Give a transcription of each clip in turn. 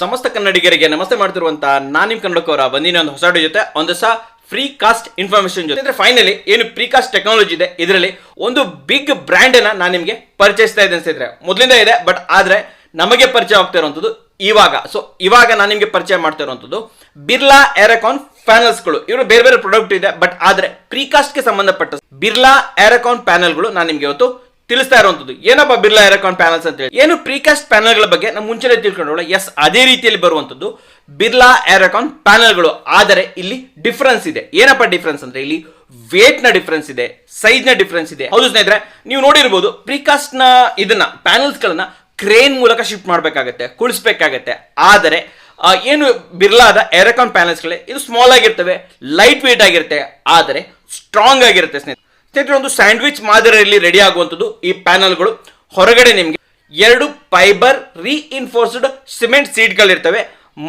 ಸಮಸ್ತ ಕನ್ನಡಿಗರಿಗೆ ನಮಸ್ತೆ ಮಾಡ್ತಿರುವಂತ ನಾನು ನಿಮ್ ಕನ್ನಡಕವರ ಬಂದಿನ ಒಂದು ಹೊಸ ಜೊತೆ. ಒಂದು ಸಹ ಫ್ರೀ ಕಾಸ್ಟ್ ಇನ್ಫಾರ್ಮೇಶನ್ ಜೊತೆ. ಅಂದ್ರೆ ಫೈನಲಿ ಏನು ಪ್ರೀ ಕಾಸ್ಟ್ ಟೆಕ್ನಾಲಜಿ ಇದೆ, ಇದರಲ್ಲಿ ಒಂದು ಬಿಗ್ ಬ್ರ್ಯಾಂಡ್ ಅನ್ನ ನಾನು ನಿಮಗೆ ಪರಿಚಯಿಸ್ತಾ ಇದ್ದೆ ಅನ್ಸಿದ್ರೆ. ಮೊದಲಿಂದ ಇದೆ ಬಟ್ ಆದ್ರೆ ನಮಗೆ ಪರಿಚಯ ಆಗ್ತಾ ಇರುವಂತದ್ದು ಇವಾಗ. ಸೊ ಇವಾಗ ನಾನು ನಿಮಗೆ ಪರಿಚಯ ಮಾಡ್ತಾ ಇರುವಂತದ್ದು ಬಿರ್ಲಾ ಏರಕಾನ್ ಪ್ಯಾನಲ್ಸ್ಗಳು ಇವರು ಬೇರೆ ಬೇರೆ ಪ್ರಾಡಕ್ಟ್ ಇದೆ ಬಟ್ ಆದ್ರೆ ಪ್ರೀಕಾಸ್ಟ್ಗೆ ಸಂಬಂಧಪಟ್ಟ ಬಿರ್ಲಾ ಏರಕಾನ್ ಪ್ಯಾನಲ್ಗಳು ನಾನು ನಿಮಗೆ ಇವತ್ತು ತಿಳಿಸ್ತಾ ಇರುವಂತದ್ದು ಏನಪ್ಪ ಬಿರ್ಲಾ ಎಲೆಕ್ಟ್ರಾನ್ ಪ್ಯಾನಲ್ಸ್ ಅಂತ ಹೇಳಿ? ಏನು ಪ್ರೀಕಾಸ್ಟ್ ಪ್ಯಾನಲ್ಗಳ ಬಗ್ಗೆ ನಾವು ಮುಂಚೆನೆ ತಿಳ್ಕೊಂಡೋಣ ಎಸ್ ಅದೇ ರೀತಿಯಲ್ಲಿ ಬರುವಂತದ್ದು ಬಿರ್ಲಾ ಎರೆಕಾನ್ ಪ್ಯಾನಲ್ಗಳು. ಆದರೆ ಇಲ್ಲಿ ಡಿಫ್ರೆನ್ಸ್ ಇದೆ. ಏನಪ್ಪ ಡಿಫ್ರೆನ್ಸ್ ಅಂದ್ರೆ ಇಲ್ಲಿ ವೇಟ್ನ ಡಿಫ್ರೆನ್ಸ್ ಇದೆ ಸೈಜ್ನ ಡಿಫ್ರೆನ್ಸ್ ಇದೆ. ಹೌದು ಸ್ನೇಹಿತರೆ, ನೀವು ನೋಡಿರ್ಬೋದು ಪ್ರೀಕಾಸ್ಟ್ನ ಇದನ್ನ ಪ್ಯಾನಲ್ಸ್ ಗಳನ್ನ ಕ್ರೇನ್ ಮೂಲಕ ಶಿಫ್ಟ್ ಮಾಡಬೇಕಾಗತ್ತೆ, ಕುಳಿಸ್ಬೇಕಾಗತ್ತೆ. ಆದರೆ ಏನು ಬಿರ್ಲಾದ ಎರೆಕಾನ್ ಪ್ಯಾನಲ್ಸ್ಗಳೇ, ಇದು ಸ್ಮಾಲ್ ಆಗಿರ್ತವೆ ಲೈಟ್ ವೇಟ್ ಆಗಿರುತ್ತೆ. ಆದರೆ ಸ್ಟ್ರಾಂಗ್ ಆಗಿರುತ್ತೆ ಸ್ನೇಹಿತರೆ. ಸ್ನೇಹಿತರೆ ಒಂದು ಸ್ಯಾಂಡ್ವಿಚ್ ಮಾದರಿಯಲ್ಲಿ ರೆಡಿ ಆಗುವಂಥದ್ದು ಈ ಪ್ಯಾನಲ್ಗಳು. ಹೊರಗಡೆ ನಿಮಗೆ ಎರಡು ಫೈಬರ್ ರೀಇನ್ಫೋರ್ಸ್ಡ್ ಸಿಮೆಂಟ್ ಸೀಟ್ಗಳಿರ್ತವೆ.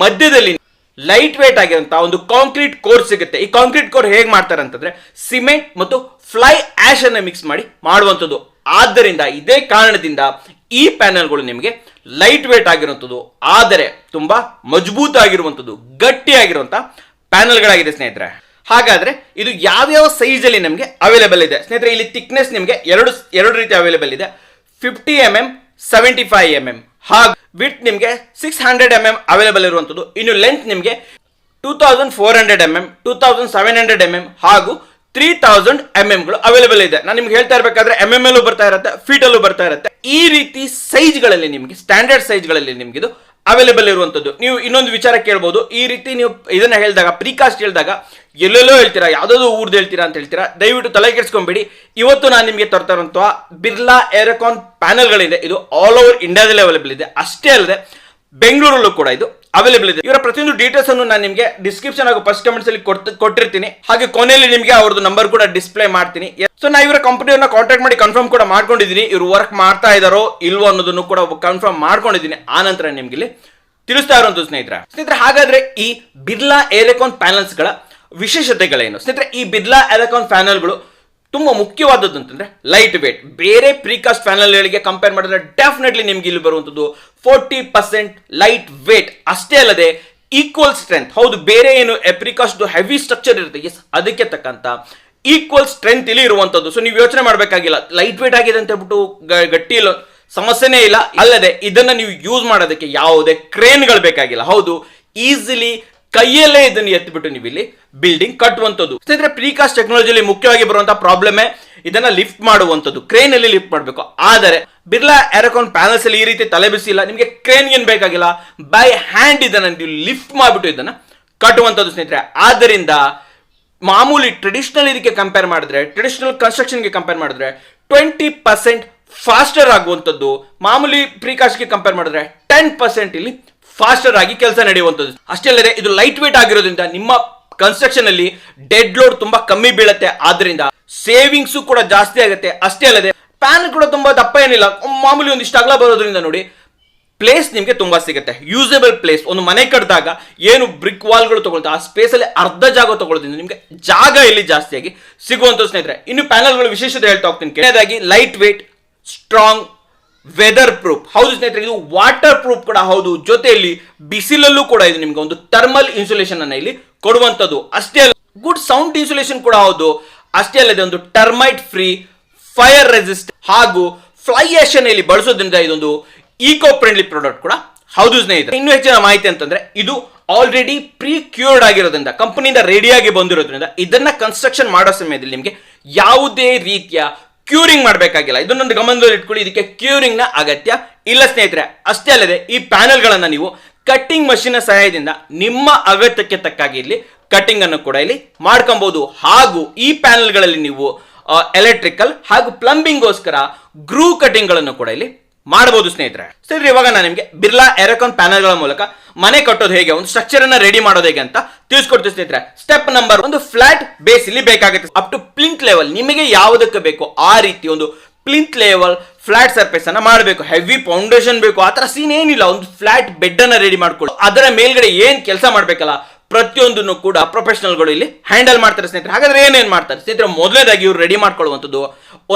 ಮಧ್ಯದಲ್ಲಿ ಲೈಟ್ ವೇಟ್ ಆಗಿರುವಂತಹ ಒಂದು ಕಾಂಕ್ರೀಟ್ ಕೋರ್ ಸಿಗುತ್ತೆ. ಈ ಕಾಂಕ್ರೀಟ್ ಕೋರ್ ಹೇಗೆ ಮಾಡ್ತಾರೆ ಅಂತಂದ್ರೆ ಸಿಮೆಂಟ್ ಮತ್ತು ಫ್ಲೈ ಆಶ್ ಅನ್ನ ಮಿಕ್ಸ್ ಮಾಡಿ ಮಾಡುವಂಥದ್ದು. ಆದ್ದರಿಂದ ಇದೇ ಕಾರಣದಿಂದ ಈ ಪ್ಯಾನೆಲ್ಗಳು ನಿಮಗೆ ಲೈಟ್ ವೇಟ್ ಆಗಿರುವಂಥದ್ದು. ಆದರೆ ತುಂಬಾ ಮಜಬೂತಾಗಿರುವಂಥದ್ದು ಆಗಿರುವಂಥದ್ದು ಗಟ್ಟಿ ಆಗಿರುವಂತಹ ಪ್ಯಾನೆಲ್ಗಳಾಗಿದೆ ಸ್ನೇಹಿತರೆ. ಹಾಗಾದ್ರೆ ಇದು ಯಾವ್ಯಾವ ಸೈಜ್ ಅಲ್ಲಿ ನಮಗೆ ಅವೈಲೇಬಲ್ ಇದೆ? ಸ್ನೇಹಿತರೆ, ಇಲ್ಲಿ ತಿಕ್ನೆಸ್ ನಿಮಗೆ ಎರಡು ಎರಡು ರೀತಿ ಅವೈಲೇಬಲ್ ಇದೆ. Fifty M M seventy five M M ಹಾಗೂ ವಿಟ್ ನಿಮಗೆ six hundred M M available ಇರುವಂಥದ್ದು. ಇನ್ನು ಲೆಂತ್ ನಿಮಗೆ two thousand four hundred M M two thousand seven hundred M M ಹಾಗೂ ತ್ರೀ ತೌಸಂಡ್ ಎಂ ಎಂಗಳು ಅವೈಲೇಬಲ್ ಇದೆ. ನಾನು ನಿಮ್ಗೆ ಹೇಳ್ತಾ ಇರಬೇಕಾದ್ರೆ ಎಂ ಎಂ ಎಲ್ಲೂ ಬರ್ತಾ ಇರುತ್ತೆ ಫೀಟ್ ಅಲ್ಲೂ ಬರ್ತಾ ಇರುತ್ತೆ. ಈ ರೀತಿ ಸೈಜ್ಗಳಲ್ಲಿ ನಿಮಗೆ ಸ್ಟ್ಯಾಂಡರ್ಡ್ ಸೈಜ್ಗಳಲ್ಲಿ ನಿಮ್ಗೆ ಇದು ಅವೈಲೇಬಲ್ ಇರುವಂಥದ್ದು ನೀವು ಇನ್ನೊಂದು ವಿಚಾರ ಕೇಳ್ಬೋದು. ಈ ರೀತಿ ನೀವು ಇದನ್ನು ಹೇಳಿದಾಗ ಪ್ರೀಕಾಸ್ಟ್ ಹೇಳಿದಾಗ, ಎಲ್ಲೆಲ್ಲೋ ಹೇಳ್ತೀರಾ ಯಾವುದೋ ಊರ್ದು ಹೇಳ್ತೀರಾ ಅಂತ ಹೇಳ್ತೀರಾ, ದಯವಿಟ್ಟು ತಲೆ ಕೆಡಿಸ್ಕೊಂಬೇಡಿ. ಇವತ್ತು ನಾನು ನಿಮಗೆ ತರ್ತಾ ಬಿರ್ಲಾ ಏರಕಾನ್ ಪ್ಯಾನಲ್ಗಳಿದೆ. ಇದು ಆಲ್ ಓವರ್ ಇಂಡಿಯಾದಲ್ಲಿ ಅವೈಲೇಬಲ್ ಇದೆ. ಅಷ್ಟೇ ಅಲ್ಲದೆ, ಬೆಂಗಳೂರಲ್ಲೂ ಕೂಡ ಇದು ಅವೈಲೇಬಲ್ ಇದೆ. ಇವರ ಪ್ರತಿಯೊಂದು ಡೀಟೇಲ್ಸ್ ಅನ್ನು ನಾನು ನಿಮಗೆ ಡಿಸ್ಕ್ರಿಪ್ಷನ್ ಹಾಗೂ ಫಸ್ಟ್ ಕಮೆಂಟ್ಸ್ ಅಲ್ಲಿ ಕೊಟ್ಟಿರ್ತೀನಿ. ಹಾಗೆ ಕೊನೆಯಲ್ಲಿ ನಿಮಗೆ ಅವ್ರದ್ದು ನಂಬರ್ ಕೂಡ ಡಿಸ್ಪ್ಲೇ ಮಾಡ್ತೀನಿ. ಸೊ ನಾ ಇವರ ಕಂಪನಿಯನ್ನ ಕಾಂಟ್ಯಾಕ್ಟ್ ಮಾಡಿ ಕನ್ಫರ್ಮ್ ಕೂಡ ಮಾಡ್ಕೊಂಡಿದ್ದೀನಿ. ಇವರು ವರ್ಕ್ ಮಾಡ್ತಾ ಇದಾರೋ ಇಲ್ವೋ ಅನ್ನೋದನ್ನು ಕೂಡ ಕನ್ಫರ್ಮ್ ಮಾಡ್ಕೊಂಡಿದ್ದೀನಿ. ಆ ನಂತರ ನಿಮ್ಗೆ ಇಲ್ಲಿ ತಿಳಿಸ್ತಾ ಇರುವಂತ ಸ್ನೇಹಿತರ. ಸ್ನೇಹಿತರೆ, ಹಾಗಾದ್ರೆ ಈ ಬಿರ್ಲಾ ಏಲೆಕಾನ್ ಪ್ಯಾನಲ್ಸ್ಗಳ ವಿಶೇಷತೆಗಳೇನು? ಸ್ನೇಹಿತರೆ, ಈ ಬಿರ್ಲಾ ಎಲೆಕ್ಟ್ರಾನ್ ಪ್ಯಾನಲ್ಗಳು ತುಂಬಾ ಮುಖ್ಯವಾದದ್ದು ಅಂತಂದ್ರೆ ಲೈಟ್ ವೇಟ್ ಬೇರೆ ಪ್ರೀಕಾಸ್ಟ್ ಫ್ಯಾನಲ್ಗಳಿಗೆ ಕಂಪೇರ್ ಮಾಡಿದ್ರೆ ಡೆಫಿನೆಟ್ಲಿ ನಿಮ್ಗೆ ಇಲ್ಲಿ ಬರುವಂತದ್ದು ಫೋರ್ಟಿ ಪರ್ಸೆಂಟ್ ಲೈಟ್ ವೇಟ್ ಅಷ್ಟೇ ಅಲ್ಲದೆ ಈಕ್ವಲ್ ಸ್ಟ್ರೆಂತ್ ಹೌದು, ಬೇರೆ ಏನು ಪ್ರಿಕಾಸ್ಟ್ ಹೆವಿ ಸ್ಟ್ರಕ್ಚರ್ ಇರುತ್ತೆ. ಎಸ್ ಅದಕ್ಕೆ ತಕ್ಕಂತ ಈಕ್ವಲ್ ಸ್ಟ್ರೆಂತ್ ಇಲ್ಲಿ ಇರುವಂತದ್ದು ಸೊ ನೀವು ಯೋಚನೆ ಮಾಡಬೇಕಾಗಿಲ್ಲ. ಲೈಟ್ ವೇಟ್ ಆಗಿದೆ ಅಂತ ಹೇಳ್ಬಿಟ್ಟು ಗಟ್ಟಿ ಇಲ್ಲ. ಸಮಸ್ಯೆನೇ ಇಲ್ಲ. ಅಲ್ಲದೆ ಇದನ್ನ ನೀವು ಯೂಸ್ ಮಾಡೋದಕ್ಕೆ ಯಾವುದೇ ಕ್ರೇನ್ಗಳು ಬೇಕಾಗಿಲ್ಲ. ಹೌದು ಈಸಿಲಿ ಕೈಯಲ್ಲೇ ಇದನ್ನು ಎತ್ತಿಬಿಟ್ಟು ನೀವು ಇಲ್ಲಿ ಬಿಲ್ಡಿಂಗ್ ಕಟ್ಟುವಂಥದ್ದು. ಸ್ನೇಹಿತರೆ ಪ್ರೀಕಾಸ್ಟ್ ಟೆಕ್ನಾಲಜಿಲಿ ಮುಖ್ಯವಾಗಿ ಬರುವಂತಹ ಪ್ರಾಬ್ಲಮೇ ಇದನ್ನ ಲಿಫ್ಟ್ ಮಾಡುವಂಥದ್ದು. ಕ್ರೇನ್ ಅಲ್ಲಿ ಲಿಫ್ಟ್ ಮಾಡಬೇಕು. ಆದರೆ, ಬಿರ್ಲಾ ಎರಕೋನ್ ಪ್ಯಾನಲ್ಸ್ ಅಲ್ಲಿ ಈ ರೀತಿ ತಲೆ ಬಿಸಿಲ್ಲ ನಿಮಗೆ ಕ್ರೇನ್ ಏನ್ ಬೇಕಾಗಿಲ್ಲ? ಬೈ ಹ್ಯಾಂಡ್ ಇದನ್ನ ನೀವು ಲಿಫ್ಟ್ ಮಾಡಿಬಿಟ್ಟು ಇದನ್ನ ಕಟ್ಟುವಂಥದ್ದು ಸ್ನೇಹಿತರೆ. ಆದ್ದರಿಂದ, ಮಾಮೂಲಿ ಟ್ರೆಡಿಷನಲ್ ಇದಕ್ಕೆ ಕಂಪೇರ್ ಮಾಡಿದ್ರೆ ಟ್ರೆಡಿಷನಲ್ ಕನ್ಸ್ಟ್ರಕ್ಷನ್ಗೆ ಕಂಪೇರ್ ಮಾಡಿದ್ರೆ ಟ್ವೆಂಟಿ ಪರ್ಸೆಂಟ್ ಫಾಸ್ಟರ್ ಆಗುವಂಥದ್ದು. ಮಾಮೂಲಿ ಪ್ರೀಕಾಸ್ಟ್ಗೆ ಕಂಪೇರ್ ಮಾಡಿದ್ರೆ ಟೆನ್ ಪರ್ಸೆಂಟ್ ಇಲ್ಲಿ ಫಾಸ್ಟರ್ ಆಗಿ ಕೆಲಸ ನಡೆಯುವಂಥದ್ದು. ಅಷ್ಟೇ ಅಲ್ಲದೆ, ಇದು ಲೈಟ್ ವೇಟ್ ಆಗಿರೋದ್ರಿಂದ ನಿಮ್ಮ ಕನ್ಸ್ಟ್ರಕ್ಷನ್ ಅಲ್ಲಿ ಡೆಡ್ ಲೋಡ್ ತುಂಬಾ ಕಮ್ಮಿ ಬೀಳುತ್ತೆ. ಆದ್ರಿಂದ ಸೇವಿಂಗ್ಸು ಕೂಡ ಜಾಸ್ತಿ ಆಗುತ್ತೆ. ಅಷ್ಟೇ ಅಲ್ಲದೆ ಪ್ಯಾನ್ ಕೂಡ ತುಂಬಾ ದಪ್ಪ ಏನಿಲ್ಲ. ಮಾಮೂಲಿ ಒಂದಿಷ್ಟು ಅಗಲ ಬರೋದ್ರಿಂದ ನೋಡಿ ಪ್ಲೇಸ್ ನಿಮಗೆ ತುಂಬಾ ಸಿಗುತ್ತೆ. ಯೂಸೇಬಲ್ ಪ್ಲೇಸ್ ಒಂದು ಮನೆ ಕಟ್ಟಿದಾಗ ಏನು ಬ್ರಿಕ್ ವಾಲ್ಗಳು ತಗೊಳ್ತಾ, ಆ ಸ್ಪೇಸ್ ಅಲ್ಲಿ ಅರ್ಧ ಜಾಗ ತಗೊಳ್ಳೋದ್ರಿಂದ ನಿಮಗೆ ಜಾಗ ಇಲ್ಲಿ ಜಾಸ್ತಿಯಾಗಿ ಸಿಗುವಂತ ಸ್ನೇಹಿತರೆ. ಇನ್ನು ಪ್ಯಾನಲ್ಗಳು ವಿಶೇಷತೆ ಹೇಳ್ತಾ ಹೋಗ್ತೀನಿ. ಕೆಳದಾಗಿ light weight strong weather proof ಹೌದು ಸ್ನೇಹಿತರೆ, ಇದು ವಾಟರ್ ಪ್ರೂಫ್ ಕೂಡ ಹೌದು. ಜೊತೆಯಲ್ಲಿ ಬಿಸಿಲಲ್ಲೂ ಕೂಡ ಇದು ನಿಮ್ಗೆ ಒಂದು ಥರ್ಮಲ್ ಇನ್ಸುಲೇಷನ್ ಅನ್ನ ಇಲ್ಲಿ ಕೊಡುವಂಥದ್ದು. ಅಷ್ಟೇ ಅಲ್ಲ ಗುಡ್ ಸೌಂಡ್ ಇನ್ಸುಲೇಷನ್ ಕೂಡ ಹೌದು. ಅಷ್ಟೇ ಅಲ್ಲದೆ ಒಂದು ಟರ್ಮೈಟ್ ಫ್ರೀ ಫೈರ್ ರೆಸಿಸ್ಟ್ ಹಾಗೂ ಫ್ಲೈಯೇಷನ್ ಇಲ್ಲಿ ಬಳಸೋದ್ರಿಂದ ಇದೊಂದು ಈಕೋ ಫ್ರೆಂಡ್ಲಿ ಪ್ರಾಡಕ್ಟ್ ಕೂಡ ಹೌದು ಸ್ನೇಹಿತರೆ. ಇನ್ನೂ ಹೆಚ್ಚಿನ ಮಾಹಿತಿ ಅಂತಂದ್ರೆ, ಇದು ಆಲ್ರೆಡಿ ಪ್ರೀ ಕ್ಯೂರ್ಡ್ ಆಗಿರೋದ್ರಿಂದ ಕಂಪನಿಯಿಂದ ರೆಡಿಯಾಗಿ ಬಂದಿರೋದ್ರಿಂದ ಇದನ್ನ ಕನ್ಸ್ಟ್ರಕ್ಷನ್ ಮಾಡೋ ಸಮಯದಲ್ಲಿ ನಿಮಗೆ ಯಾವುದೇ ರೀತಿಯ ಕ್ಯೂರಿಂಗ್ ಮಾಡಬೇಕಾಗಿಲ್ಲ. ಇದನ್ನೊಂದು ಗಮನದಲ್ಲಿ ಇಟ್ಕೊಳ್ಳಿ ಇದಕ್ಕೆ ಕ್ಯೂರಿಂಗ್ನ ಅಗತ್ಯ ಇಲ್ಲ ಸ್ನೇಹಿತರೆ. ಅಷ್ಟೇ ಅಲ್ಲದೆ, ಈ ಪ್ಯಾನೆಲ್ಗಳನ್ನು ನೀವು ಕಟ್ಟಿಂಗ್ ಮಷಿನ್ ಸಹಾಯದಿಂದ ನಿಮ್ಮ ಅಗತ್ಯಕ್ಕೆ ತಕ್ಕಾಗಿ ಇಲ್ಲಿ ಕಟ್ಟಿಂಗ್ ಅನ್ನು ಕೂಡ ಇಲ್ಲಿ ಮಾಡ್ಕೊಬಹುದು ಹಾಗೂ ಈ ಪ್ಯಾನೆಲ್ಗಳಲ್ಲಿ ನೀವು ಎಲೆಕ್ಟ್ರಿಕಲ್ ಹಾಗೂ ಪ್ಲಂಬಿಂಗ್ಗೋಸ್ಕರ ಗ್ರೂ ಕಟಿಂಗ್ಗಳನ್ನು ಕೂಡ ಇಲ್ಲಿ ಮಾಡಬಹುದು ಸ್ನೇಹಿತರೆ. ಸರಿ ಇವಾಗ ನಾನು ನಿಮಗೆ ಬಿರ್ಲಾ ಎರಕಾನ್ ಪ್ಯಾನಲ್ಗಳ ಮೂಲಕ ಮನೆ ಕಟ್ಟೋದು ಹೇಗೆ, ಒಂದು ಸ್ಟ್ರಕ್ಚರ್ ಅನ್ನ ರೆಡಿ ಮಾಡೋದು ಹೇಗೆ ಅಂತ ತಿಳಿಸ್ಕೊಡ್ತೀವಿ ಸ್ನೇಹಿತರೆ. ಸ್ಟೆಪ್ ನಂಬರ್ ಒಂದು ಫ್ಲಾಟ್ ಬೇಸ್ ಇಲ್ಲಿ ಬೇಕಾಗುತ್ತೆ. ಅಪ್ ಟು ಪ್ಲಿಂತ್ ಲೆವೆಲ್ ನಿಮಗೆ ಯಾವುದಕ್ಕೆ ಬೇಕು ಆ ರೀತಿ ಒಂದು ಪ್ಲಿಂತ್ ಲೆವೆಲ್ ಫ್ಲಾಟ್ ಸರ್ಫೇಸ್ ಅನ್ನ ಮಾಡಬೇಕು. ಹೆವಿ ಫೌಂಡೇಶನ್ ಬೇಕು. ಆ ತರ ಸೀನ್ ಏನಿಲ್ಲ. ಒಂದು ಫ್ಲಾಟ್ ಬೆಡ್ ಅನ್ನ ರೆಡಿ ಮಾಡ್ಕೊಳ್ಳಿ. ಅದರ ಮೇಲ್ಗಡೆ ಏನ್ ಕೆಲಸ ಮಾಡ್ಬೇಕಲ್ಲ ಪ್ರತಿಯೊಂದನ್ನು ಕೂಡ ಪ್ರೊಫೆಷನಲ್ಗಳು ಇಲ್ಲಿ ಹ್ಯಾಂಡಲ್ ಮಾಡ್ತಾರೆ ಸ್ನೇಹಿತರೆ. ಹಾಗಾದ್ರೆ ಏನೇನು ಮಾಡ್ತಾರೆ? ಸ್ನೇಹಿತರೆ, ಮೊದಲನೇದಾಗಿ ಇವರು ರೆಡಿ ಮಾಡ್ಕೊಳ್ಳುವಂಥದ್ದು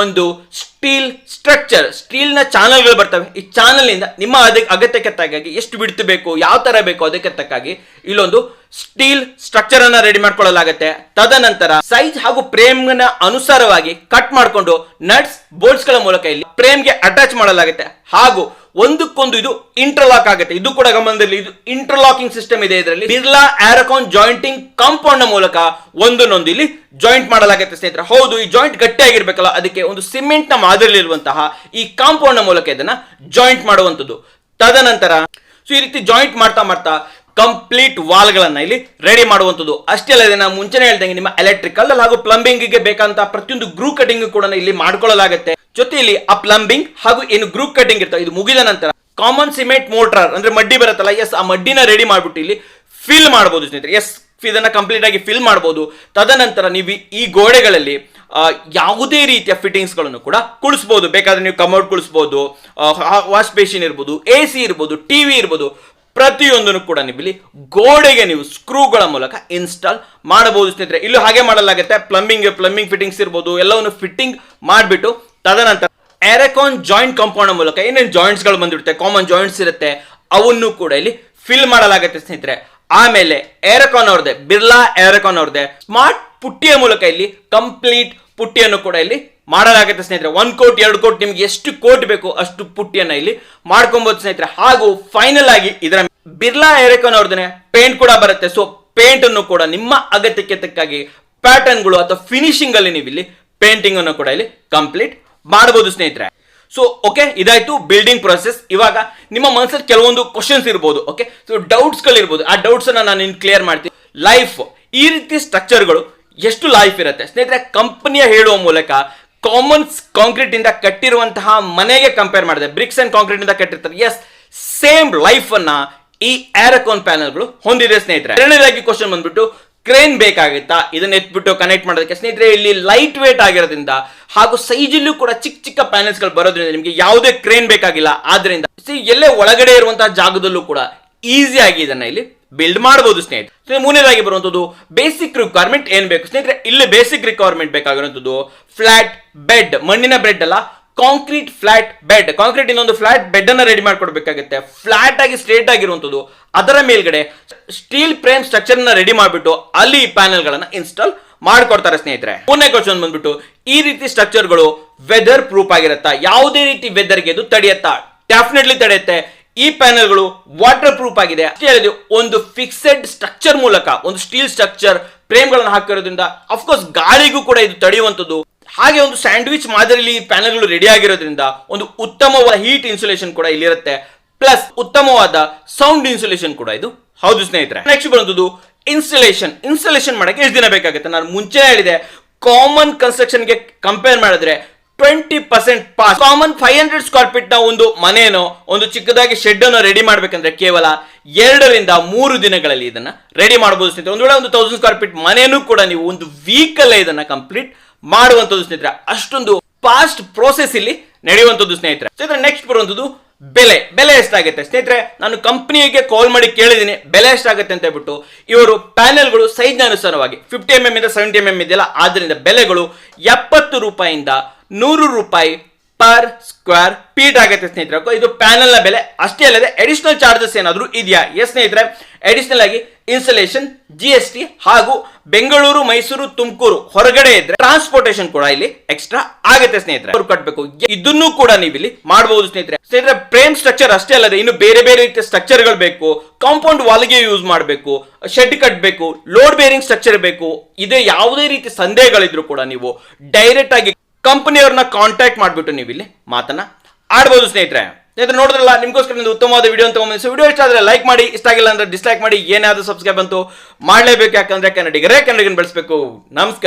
ಒಂದು ಸ್ಟೀಲ್ ಸ್ಟ್ರಕ್ಚರ್ ಸ್ಟೀಲ್ನ ನ ಚಾನಲ್ಗಳು ಬರ್ತವೆ. ಈ ಚಾನಲ್ನಿಂದ ನಿಮ್ಮ ಅದಕ್ಕೆ ಅಗತ್ಯಕ್ಕೆ ತಕ್ಕಾಗಿ ಎಷ್ಟು ಬಿಡ್ತು ಬೇಕು, ಯಾವ ಥರ ಬೇಕು ಅದಕ್ಕೆ ತಕ್ಕಾಗಿ ಇಲ್ಲೊಂದು ಸ್ಟೀಲ್ ಸ್ಟ್ರಕ್ಚರ್ ಅನ್ನ ರೆಡಿ ಮಾಡ್ಕೊಳ್ಳಲಾಗುತ್ತೆ. ತದನಂತರ ಸೈಜ್ ಹಾಗೂ ಪ್ರೇಮ್ನ ಅನುಸಾರವಾಗಿ ಕಟ್ ಮಾಡಿಕೊಂಡು ನಟ್ಸ್ ಬೋಲ್ಟ್ಸ್ಗಳ ಮೂಲಕ ಇಲ್ಲಿ ಫ್ರೇಮ್ಗೆ ಅಟ್ಯಾಚ್ ಮಾಡಲಾಗುತ್ತೆ. ಹಾಗೂ ಒಂದಕ್ಕೊಂದು ಇದು ಇಂಟರ್ಲಾಕ್ ಆಗುತ್ತೆ. ಇದು ಕೂಡ ಗಮನದಲ್ಲಿ ಇದು ಇಂಟರ್ಲಾಕಿಂಗ್ ಸಿಸ್ಟಮ್ ಇದೆ ಇದರಲ್ಲಿ. ಬಿರ್ಲಾ ಆರಕಾನ್ ಜಾಯಿಂಟಿಂಗ್ ಕಾಂಪೌಂಡ್ನ ಮೂಲಕ ಒಂದನ್ನೊಂದು ಇಲ್ಲಿ ಜಾಯಿಂಟ್ ಮಾಡಲಾಗುತ್ತೆ ಸ್ನೇಹಿತರೆ. ಹೌದು, ಈ ಜಾಯಿಂಟ್ ಗಟ್ಟಿಯಾಗಿರ್ಬೇಕಲ್ಲ, ಅದಕ್ಕೆ ಒಂದು ಸಿಮೆಂಟ್ನ ಮಾದರಿಯಲ್ಲಿರುವಂತಹ ಈ ಕಾಂಪೌಂಡ್ನ ಮೂಲಕ ಇದನ್ನ ಜಾಯಿಂಟ್ ಮಾಡುವಂಥದ್ದು. ತದನಂತರ, ಸೊ ಈ ರೀತಿ ಜಾಯಿಂಟ್ ಮಾಡ್ತಾ ಮಾಡ್ತಾ ಕಂಪ್ಲೀಟ್ ವಾಲ್ಗಳನ್ನ ಇಲ್ಲಿ ರೆಡಿ ಮಾಡುವಂಥದ್ದು. ಅಷ್ಟೇ ಅಲ್ಲದೆ ನಾನು ಮುಂಚೆನೇ ಹೇಳ್ದಂಗೆ ನಿಮ್ಮ ಎಲೆಕ್ಟ್ರಿಕಲ್ ಹಾಗೂ ಪ್ಲಂಬಿಂಗ್ಗೆ ಬೇಕಂತ ಪ್ರತಿಯೊಂದು ಗ್ರೂ ಕಟಿಂಗ್ ಕೂಡ ಇಲ್ಲಿ ಮಾಡ್ಕೊಳ್ಳಲಾಗುತ್ತೆ. ಜೊತೆಯಲ್ಲಿ ಆ ಪ್ಲಂಬಿಂಗ್ ಹಾಗೂ ಏನು ಗ್ರೂಪ್ ಕಟ್ಟಿಂಗ್ ಇರ್ತವೆ, ಇದು ಮುಗಿದ ನಂತರ ಕಾಮನ್ ಸಿಮೆಂಟ್ ಮೋಟ್ರಾರ್ ಅಂದ್ರೆ ಮಡ್ಡಿ ಬರುತ್ತಲ್ಲ ಎಸ್ ಆ ಮಡ್ಡಿನ ರೆಡಿ ಮಾಡ್ಬಿಟ್ಟು ಇಲ್ಲಿ ಫಿಲ್ ಮಾಡಬಹುದು ಸ್ನೇಹಿತರೆ. ಎಸ್ ಇದನ್ನ ಕಂಪ್ಲೀಟ್ ಆಗಿ ಫಿಲ್ ಮಾಡಬಹುದು ತದನಂತರ ನೀವು ಈ- ಗೋಡೆಗಳಲ್ಲಿ ಯಾವುದೇ ರೀತಿಯ ಫಿಟ್ಟಿಂಗ್ಸ್ಗಳನ್ನು ಕೂಡ ಕುಳಿಸ್ಬೋದು. ಬೇಕಾದ್ರೆ ನೀವು ಕಮೌಟ್ ಕುಳಿಸ್ಬೋದು ವಾಶ್ ಬೇಸಿನ್ ಇರ್ಬೋದು ಎ ಸಿ ಇರ್ಬೋದು ಟಿವಿ ಇರ್ಬೋದು, ಪ್ರತಿಯೊಂದನ್ನು ಕೂಡ ನೀವು ಗೋಡೆಗೆ ನೀವು ಸ್ಕ್ರೂಗಳ ಮೂಲಕ ಇನ್ಸ್ಟಾಲ್ ಮಾಡಬಹುದು ಸ್ನೇಹಿತರೆ. ಇಲ್ಲೂ ಹಾಗೆ ಮಾಡಲಾಗುತ್ತೆ. ಪ್ಲಂಬಿಂಗ್ ಪ್ಲಂಬಿಂಗ್ ಫಿಟ್ಟಿಂಗ್ಸ್ ಇರ್ಬೋದು, ಎಲ್ಲವನ್ನು ಫಿಟ್ಟಿಂಗ್ ಮಾಡಿಬಿಟ್ಟು ತದನಂತರ ಎರೆಕಾನ್ ಜಾಯಿಂಟ್ ಕಾಂಪೌಂಡ್ ಮೂಲಕ ಏನೇನು ಜಾಯಿಂಟ್ಸ್ಗಳು ಬಂದಿರುತ್ತೆ ಕಾಮನ್ ಜಾಯಿಂಟ್ಸ್ ಇರುತ್ತೆ, ಅವನ್ನು ಕೂಡ ಇಲ್ಲಿ ಫಿಲ್ ಮಾಡಲಾಗುತ್ತೆ ಸ್ನೇಹಿತರೆ. ಆಮೇಲೆ ಏರಕಾನ್ ಅವ್ರದ್ದೆ, ಬಿರ್ಲಾ ಏರಕಾನ್ ಅವ್ರದ್ದೆ ಸ್ಮಾರ್ಟ್ ಪುಟ್ಟಿಯ ಮೂಲಕ ಇಲ್ಲಿ ಕಂಪ್ಲೀಟ್ ಪುಟ್ಟಿಯನ್ನು ಕೂಡ ಇಲ್ಲಿ ಮಾಡಲಾಗುತ್ತೆ ಸ್ನೇಹಿತರೆ. ಒಂದ್ ಕೋಟಿ, ಎರಡು ಕೋಟಿ ನಿಮ್ಗೆ ಎಷ್ಟು ಕೋಟ್ ಬೇಕು ಅಷ್ಟು ಪುಟ್ಟಿಯನ್ನ ಇಲ್ಲಿ ಮಾಡ್ಕೊಬಹುದು ಸ್ನೇಹಿತರೆ. ಹಾಗೂ ಫೈನಲ್ ಆಗಿ ಇದರ ಬಿರ್ಲಾ ಏರಕಾನ್ ಅವ್ರದ್ದೇ ಪೇಂಟ್ ಕೂಡ ಬರುತ್ತೆ. ಸೊ ಪೇಂಟ್ ಅನ್ನು ಕೂಡ ನಿಮ್ಮ ಅಗತ್ಯಕ್ಕೆ ತಕ್ಕಾಗಿ ಪ್ಯಾಟರ್ನ್ಗಳು ಅಥವಾ ಫಿನಿಶಿಂಗ್ ಅಲ್ಲಿ ನೀವು ಇಲ್ಲಿ ಪೇಂಟಿಂಗ್ ಅನ್ನು ಕೂಡ ಇಲ್ಲಿ ಕಂಪ್ಲೀಟ್ ಮಾಡಬಹುದು ಸ್ನೇಹಿತರೆ. ಸೊ ಓಕೆ ಇದಾಯ್ತು ಬಿಲ್ಡಿಂಗ್ ಪ್ರೊಸೆಸ್ ಇವಾಗ ನಿಮ್ಮ ಮನಸ್ಸಲ್ಲಿ ಕೆಲವೊಂದು ಕ್ವಶನ್ಸ್ ಇರ್ಬೋದು ಓಕೆ ಸೊ ಡೌಟ್ಸ್ ಗಳಿರ್ಬೋದು ಆ ಡೌಟ್ಸ್ ಅನ್ನ ನಾನು ನಿನ್ ಕ್ಲಿಯರ್ ಮಾಡ್ತೀನಿ. ಲೈಫ್ ಈ ರೀತಿ ಸ್ಟ್ರಕ್ಚರ್ಗಳು ಎಷ್ಟು ಲೈಫ್ ಇರುತ್ತೆ? ಸ್ನೇಹಿತರೆ ಕಂಪನಿಯ ಹೇಳುವ ಮೂಲಕ ಕಾಮನ್ಸ್ ಕಾಂಕ್ರೀಟ್ ಇಂದ ಕಟ್ಟಿರುವಂತಹ ಮನೆಗೆ ಕಂಪೇರ್ ಮಾಡಿದೆ. ಬ್ರಿಕ್ಸ್ ಅಂಡ್ ಕಾಂಕ್ರೀಟ್ ಇಂದ ಕಟ್ಟಿರ್ತಾರೆ. ಎಸ್ ಸೇಮ್ ಲೈಫ್ ಅನ್ನ ಈ ಆರಕೋನ್ ಪ್ಯಾನಲ್ಗಳು ಹೊಂದಿದೆ ಸ್ನೇಹಿತರೆ. ಎರಡನೇದಾಗಿ ಕ್ವಶನ್ ಬಂದ್ಬಿಟ್ಟು ಕ್ರೇನ್ ಬೇಕಾಗುತ್ತಾ? ಇದನ್ನ ಎತ್ಬಿಟ್ಟು ಕನೆಕ್ಟ್ ಮಾಡೋದಕ್ಕೆ ಸ್ನೇಹಿತರೆ, ಇಲ್ಲಿ ಲೈಟ್ ವೇಟ್ ಆಗಿರೋದ್ರಿಂದ ಹಾಗೂ ಸೈಜಲ್ಲೂ ಕೂಡ ಚಿಕ್ಕ ಚಿಕ್ಕ ಪ್ಯಾನೆಲ್ಸ್ಗಳು ಬರೋದ್ರಿಂದ ನಿಮಗೆ ಯಾವುದೇ ಕ್ರೇನ್ ಬೇಕಾಗಿಲ್ಲ. ಆದ್ರಿಂದ ಎಲ್ಲೇ ಒಳಗಡೆ ಇರುವಂತಹ ಜಾಗದಲ್ಲೂ ಕೂಡ ಈಸಿ ಆಗಿ ಇದನ್ನ ಇಲ್ಲಿ ಬಿಲ್ಡ್ ಮಾಡಬಹುದು ಸ್ನೇಹಿತರೆ. ಮೂರನೇದಾಗಿ ಬರುವಂತದ್ದು ಬೇಸಿಕ್ ರಿಕ್ವೈರ್ಮೆಂಟ್ ಏನ್ ಬೇಕು? ಸ್ನೇಹಿತರೆ, ಇಲ್ಲಿ ಬೇಸಿಕ್ ರಿಕ್ವೈರ್ಮೆಂಟ್ ಬೇಕಾಗಿರುವಂತದ್ದು ಫ್ಲಾಟ್ ಬೆಡ್ ಮಣ್ಣಿನ ಬೆಡ್ ಅಲ್ಲ ಕಾಂಕ್ರೀಟ್ ಫ್ಲಾಟ್ ಬೆಡ್ ಕಾಂಕ್ರೀಟ್ ಇನ್ನೊಂದು ಫ್ಲಾಟ್ ಬೆಡ್ ಅನ್ನ ರೆಡಿ ಮಾಡ್ಕೊಡ್ಬೇಕಾಗುತ್ತೆ. ಫ್ಲಾಟ್ ಆಗಿ ಸ್ಟ್ರೇಟ್ ಆಗಿರುವಂತದ್ದು ಅದರ ಮೇಲ್ಗಡೆ ಸ್ಟೀಲ್ ಫ್ರೇಮ್ ಸ್ಟ್ರಕ್ಚರ್ನ ರೆಡಿ ಮಾಡಿಬಿಟ್ಟು ಅಲ್ಲಿ ಪ್ಯಾನೆಲ್ ಗಳನ್ನ ಇನ್ಸ್ಟಾಲ್ ಮಾಡ್ಕೊಡ್ತಾರೆ ಸ್ನೇಹಿತರೆ. ಮೂರನೇ ಕ್ವಶನ್ ಬಂದ್ಬಿಟ್ಟು, ಈ ರೀತಿ ಸ್ಟ್ರಕ್ಚರ್ಗಳು ವೆದರ್ ಪ್ರೂಫ್ ಆಗಿರುತ್ತಾ? ಯಾವುದೇ ರೀತಿ ವೆದರ್ಗೆ ಇದು ತಡೆಯುತ್ತಾ? ಡೆಫಿನೆಟ್ಲಿ ತಡೆಯುತ್ತೆ. ಈ ಪ್ಯಾನೆಲ್ಗಳು ವಾಟರ್ ಪ್ರೂಫ್ ಆಗಿದೆ. ಅಲ್ಲದೆ ಒಂದು ಫಿಕ್ಸೆಡ್ ಸ್ಟ್ರಕ್ಚರ್ ಮೂಲಕ, ಒಂದು ಸ್ಟೀಲ್ ಸ್ಟ್ರಕ್ಚರ್ ಫ್ರೇಮ್ಗಳನ್ನು ಹಾಕಿರೋದ್ರಿಂದ ಅಫ್ಕೋರ್ಸ್ ಗಾಳಿಗೂ ಕೂಡ ಇದು ತಡೆಯುವಂಥದ್ದು. ಹಾಗೆ ಒಂದು ಸ್ಯಾಂಡ್ವಿಚ್ ಮಾದರಿಯಲ್ಲಿ ಈ ಪ್ಯಾನೆಲ್ಗಳು ರೆಡಿ ಆಗಿರೋದ್ರಿಂದ ಒಂದು ಉತ್ತಮವಾದ ಹೀಟ್ ಇನ್ಸುಲೇಷನ್ ಕೂಡ ಇಲ್ಲಿರುತ್ತೆ. ಪ್ಲಸ್ ಉತ್ತಮವಾದ ಸೌಂಡ್ ಇನ್ಸುಲೇಷನ್ ಕೂಡ ಇದು. ಹೌದು ಸ್ನೇಹಿತರೆ. ನೆಕ್ಸ್ಟ್ ಬರುವಂತದ್ದು ಇನ್ಸ್ಟಲೇಷನ್ ಇನ್ಸ್ಟಲೇಷನ್ ಮಾಡಕ್ಕೆ ಎಷ್ಟು ದಿನ ಬೇಕಾಗುತ್ತೆ? ನಾನು ಮುಂಚೆ ಹೇಳಿದೆ ಕಾಮನ್ ಕನ್ಸ್ಟ್ರಕ್ಷನ್ಗೆ ಕಂಪೇರ್ ಮಾಡಿದ್ರೆ twenty percent pass common five hundred square ಫೀಟ್ನ ಒಂದು ಮನೆನೋ, ಒಂದು ಚಿಕ್ಕದಾಗಿ ಶೆಡ್ ಅನ್ನು ರೆಡಿ ಮಾಡ್ಬೇಕಂದ್ರೆ ಕೇವಲ ಎರಡರಿಂದ ಮೂರು ದಿನಗಳಲ್ಲಿ ಇದನ್ನ ರೆಡಿ ಮಾಡಬಹುದು ಸ್ನೇಹಿತರೆ. ಒಂದು ವೇಳೆ ಒಂದು ತೌಸಂಡ್ ಸ್ಕ್ವೇರ್ ಫೀಟ್ ಮನೆಯೂ ಕೂಡ ನೀವು ಒಂದು ವೀಕಲ್ಲೇ ಇದನ್ನ ಕಂಪ್ಲೀಟ್ ಮಾಡುವಂಥದ್ದು ಸ್ನೇಹಿತರೆ, ಅಷ್ಟೊಂದು ಫಾಸ್ಟ್ ಪ್ರೋಸೆಸ್ ಇಲ್ಲಿ ನಡೆಯುವಂಥದ್ದು ಸ್ನೇಹಿತರೆ. ಸ್ನೇಹಿತರೆ ನೆಕ್ಸ್ಟ್ ಬರುವಂಥದ್ದು ಬೆಲೆ. ಬೆಲೆ ಎಷ್ಟಾಗುತ್ತೆ? ಸ್ನೇಹಿತರೆ, ನಾನು ಕಂಪ್ನಿಗೆ ಕಾಲ್ ಮಾಡಿ ಕೇಳಿದ್ದೀನಿ, ಬೆಲೆ ಎಷ್ಟಾಗುತ್ತೆ ಅಂತ ಹೇಳ್ಬಿಟ್ಟು. ಇವರು ಪ್ಯಾನೆಲ್ಗಳು ಸೈಜ್ನ ಅನುಸಾರವಾಗಿ ಫಿಫ್ಟಿ ಎಂ ಎಂ ಇಂದ ಸೆವೆಂಟಿ ಎಂ ಎಂ ಇದೆಯಲ್ಲ ಆದ್ದರಿಂದ ಬೆಲೆಗಳು ಎಪ್ಪತ್ತು ರೂಪಾಯಿಂದ ನೂರು ರೂಪಾಯಿ ಪರ್ ಸ್ಕ್ವೇರ್ ಫೀಟ್ ಆಗುತ್ತೆ ಸ್ನೇಹಿತರೆ. ಇದು ಪ್ಯಾನಲ್ನ ಬೆಲೆ. ಅಷ್ಟೇ ಅಲ್ಲದೆ ಅಡಿಷನಲ್ ಚಾರ್ಜಸ್ ಏನಾದರೂ ಇದೆಯಾ? ಎಸ್ ಸ್ನೇಹಿತರೆ. ಅಡಿಷನಲ್ ಆಗಿ ಇನ್ಸ್ಟಲೇಷನ್ ಜಿ ಎಸ್ ಟಿ ಹಾಗೂ ಬೆಂಗಳೂರು, ಮೈಸೂರು, ತುಮಕೂರು ಹೊರಗಡೆ ಇದ್ರೆ ಟ್ರಾನ್ಸ್ಪೋರ್ಟೇಷನ್ ಕೂಡ ಇಲ್ಲಿ ಎಕ್ಸ್ಟ್ರಾ ಆಗುತ್ತೆ ಸ್ನೇಹಿತರೆ. ಅವ್ರು ಕಟ್ಟಬೇಕು ಇದನ್ನು ಕೂಡ ನೀವು ಇಲ್ಲಿ ಮಾಡಬಹುದು ಸ್ನೇಹಿತರೆ. ಸ್ನೇಹಿತರೆ ಫ್ರೇಮ್ ಸ್ಟ್ರಕ್ಚರ್ ಅಷ್ಟೇ ಅಲ್ಲದೆ ಇನ್ನು ಬೇರೆ ಬೇರೆ ರೀತಿಯ ಸ್ಟ್ರಕ್ಚರ್ಗಳು ಬೇಕು. ಕಾಂಪೌಂಡ್ ವಾಲ್ಗೆ ಯೂಸ್ ಮಾಡಬೇಕು. ಶೆಡ್ ಕಟ್ಟಬೇಕು ಲೋಡ್ ಬೇರಿಂಗ್ ಸ್ಟ್ರಕ್ಚರ್ ಬೇಕು. ಇದೇ ಯಾವುದೇ ರೀತಿ ಸಂದೇಹಗಳಿದ್ರು ಕೂಡ ನೀವು ಡೈರೆಕ್ಟ್ ಆಗಿ ಕಂಪನಿಯವ್ರನ್ನ ಕಾಂಟ್ಯಾಕ್ಟ್ ಮಾಡಿಬಿಟ್ಟು ನೀವು ಇಲ್ಲಿ ಮಾತನ್ನ ಆಡ್ಬೋದು ಸ್ನೇಹಿತರೆ. ಸ್ನೇಹಿತರೆ, ನೋಡಿದ್ರಲ್ಲ, ನಿಮಗೋಸ್ಕರ ಒಂದು ಉತ್ತಮವಾದ ವಿಡಿಯೋ ಅಂತ ಗಮನಿಸಿ ವಿಡಿಯೋ ಇಷ್ಟ ಆದರೆ ಲೈಕ್ ಮಾಡಿ, ಇಷ್ಟ ಆಗಿಲ್ಲ ಅಂದ್ರೆ ಡಿಸ್ಲೈಕ್ ಮಾಡಿ, ಏನಾದರೂ ಸಬ್ಸ್ಕ್ರೈಬ್ ಅಂತೂ ಮಾಡಲೇಬೇಕು ಯಾಕಂದ್ರೆ ಕನ್ನಡಿಗರೇ ಕನ್ನಡಿಗನ ಬೆಳೆಸಬೇಕು. ನಮಸ್ಕಾರ.